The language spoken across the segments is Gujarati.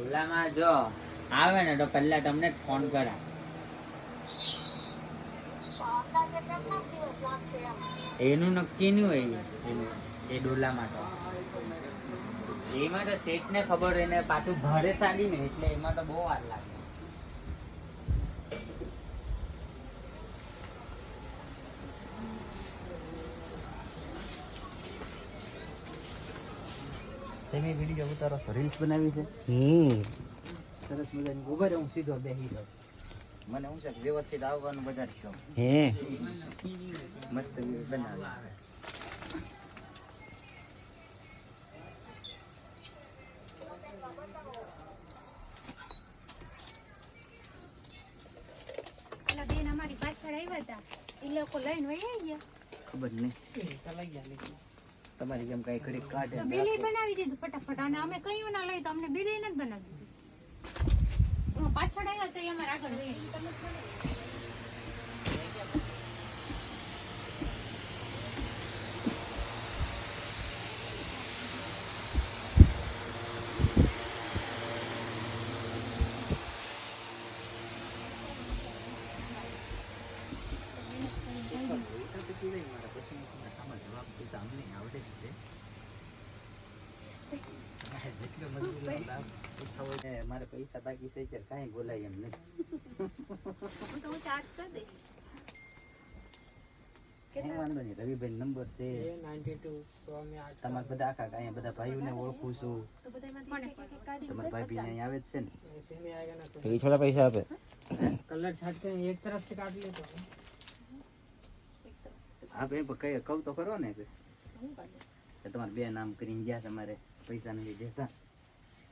ઓલામાં જો આવે ને તો પહેલા તમને જ ફોન કરા એનું નક્કી નહીં હોય એ ડોલા તો એમાં તો સેટ ને ખબર એને પાછું ભારે સાડી ને એટલે એમાં તો બહુ વાર લાગે. તમે વીડિયો ઉતારો છો રીલ્સ બનાવી છે? હમ. સરસ મજાની. ઊભા હું સીધો બેહી જાઉં. મને હું છે વ્યવસ્થિત આવવાનું બધા શોખ. હે. મસ્ત બનાવે પેલા બેન અમારી પાછળ આવ્યા હતા એ લોકો લઈને વહી ગયા? ખબર નહીં. તમારી જેમ કઈ ઘડી કાઢે બિલી બનાવી દીધું ફટાફટ. અને અમે કયું ના લઈ તો અમને બિલી નથી બનાવી દીધું. પાછળ આવ્યા તો અમારે આગળ મારે પૈસા બાકી છે ત્યારે કાંઈ બોલાય એમ નહીં હું તો હું ચાર્જ કરી દઈશ કાંઈ વાંધો નહીં રવિભાઈ નંબર છે તમારા બધા આખા અહીંયા બધા ભાઈઓને ઓળખું છું તો બધામાંથી એક એક એક કાઢીને તમારા ભાઈ બી અહીંયા આવે જ છે ને તો એ થોડા પૈસા આપે કલર છાંટકે એક તરફથી કાઢી લેતો હા ભાઈ પણ કઈ કહું તો ખરો ને કે હું કાઢું. કે તમારે બે નામ કરીને ગયા તમારે પૈસા નથી દેતા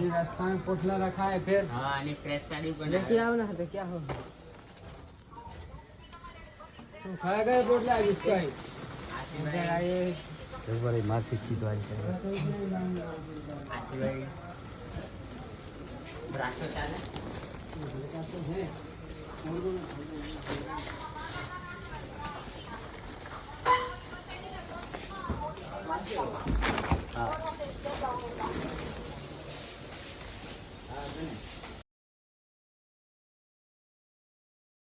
ये रास्ता में पोटला रखा है फिर हाँ ने फ्रेश साड़ी बना लेके आओ ना तो क्या हो? तू खाए गए पोटला इसका ही? इधर आइए एक बार की से चीज़ वाली चाहिए आसी भाई ब्राशो चाले हाँ। Mm.